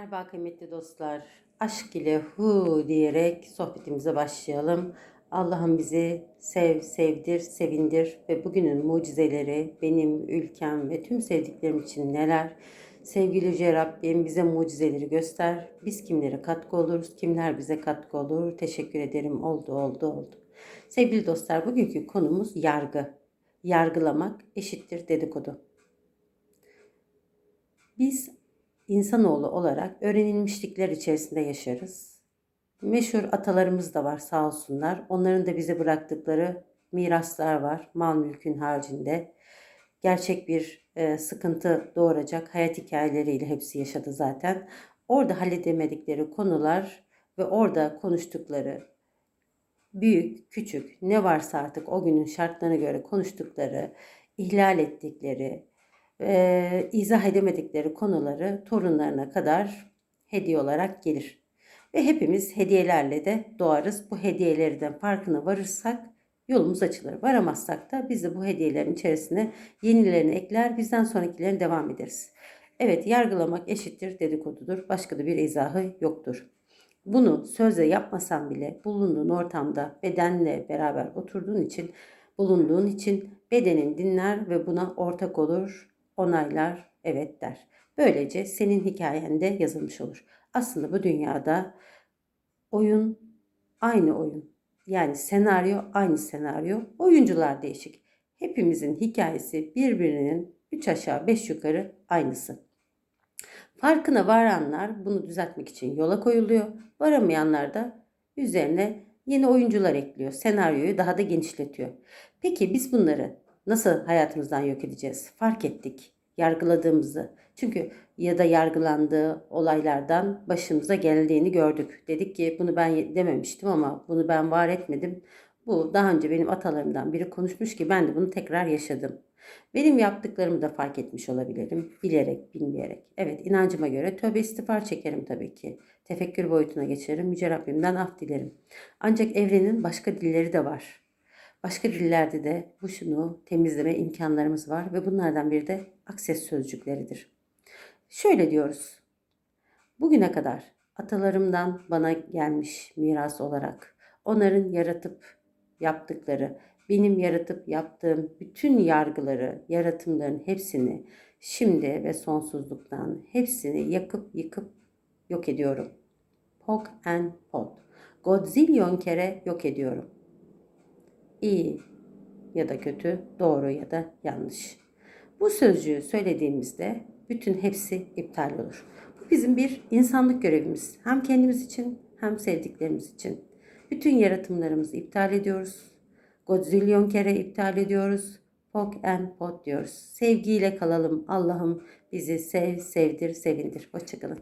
Merhaba kıymetli dostlar. Aşk ile hu diyerek sohbetimize başlayalım. Allah'ım bizi sev, sevdir, sevindir ve bugünün mucizeleri benim ülkem ve tüm sevdiklerim için neler? Sevgili Yüce Rabbim bize mucizeleri göster. Biz kimlere katkı oluruz, kimler bize katkı olur? Teşekkür ederim. Oldu, oldu, oldu. Sevgili dostlar bugünkü konumuz yargı. Yargılamak eşittir dedikodu. Biz insanoğlu olarak öğrenilmişlikler içerisinde yaşarız. Meşhur atalarımız da var sağ olsunlar. Onların da bize bıraktıkları miraslar var mal mülkün haricinde. Gerçek bir e, sıkıntı doğuracak hayat hikayeleriyle hepsi yaşadı zaten. Orada halledemedikleri konular ve orada konuştukları büyük, küçük ne varsa artık o günün şartlarına göre konuştukları, ihlal ettikleri, e, izah edemedikleri konuları torunlarına kadar hediye olarak gelir. Ve hepimiz hediyelerle de doğarız. Bu hediyelerden farkına varırsak yolumuz açılır. Varamazsak da biz de bu hediyelerin içerisine yenilerini ekler, bizden sonrakilerini devam ederiz. Evet, yargılamak eşittir dedikodudur. Başka da bir izahı yoktur. Bunu sözle yapmasan bile bulunduğun ortamda bedenle beraber oturduğun için, bulunduğun için bedenin dinler ve buna ortak olur, onaylar, evet der. Böylece senin hikayende yazılmış olur. Aslında bu dünyada oyun aynı oyun. Yani senaryo aynı senaryo. Oyuncular değişik. Hepimizin hikayesi birbirinin üç aşağı beş yukarı aynısı. Farkına varanlar bunu düzeltmek için yola koyuluyor. Varamayanlar da üzerine yeni oyuncular ekliyor. Senaryoyu daha da genişletiyor. Peki biz bunları nasıl hayatımızdan yok edeceğiz? Fark ettik yargıladığımızı. Çünkü ya da yargılandığı olaylardan başımıza geldiğini gördük. Dedik ki bunu ben dememiştim ama bunu ben var etmedim. Bu daha önce benim atalarımdan biri konuşmuş ki ben de bunu tekrar yaşadım. Benim yaptıklarımı da fark etmiş olabilirim. Bilerek, bilmeyerek. Evet inancıma göre tövbe istiğfar çekerim tabii ki. Tefekkür boyutuna geçerim. Yüce Rabbimden af dilerim. Ancak evrenin başka dilleri de var. Başka dillerde de bu şunu temizleme imkanlarımız var ve bunlardan biri de akses sözcükleridir. Şöyle diyoruz. Bugüne kadar atalarımdan bana gelmiş miras olarak onların yaratıp yaptıkları, benim yaratıp yaptığım bütün yargıları, yaratımların hepsini şimdi ve sonsuzluktan hepsini yakıp yıkıp yok ediyorum. Pok and pot. Godzillion kere yok ediyorum. İyi ya da kötü, doğru ya da yanlış. Bu sözcüğü söylediğimizde bütün hepsi iptal olur. Bu bizim bir insanlık görevimiz. Hem kendimiz için hem sevdiklerimiz için. Bütün yaratımlarımızı iptal ediyoruz. Godzillion kere iptal ediyoruz. Pok and pot diyoruz. Sevgiyle kalalım. Allah'ım bizi sev, sevdir, sevindir. Hoşçakalın.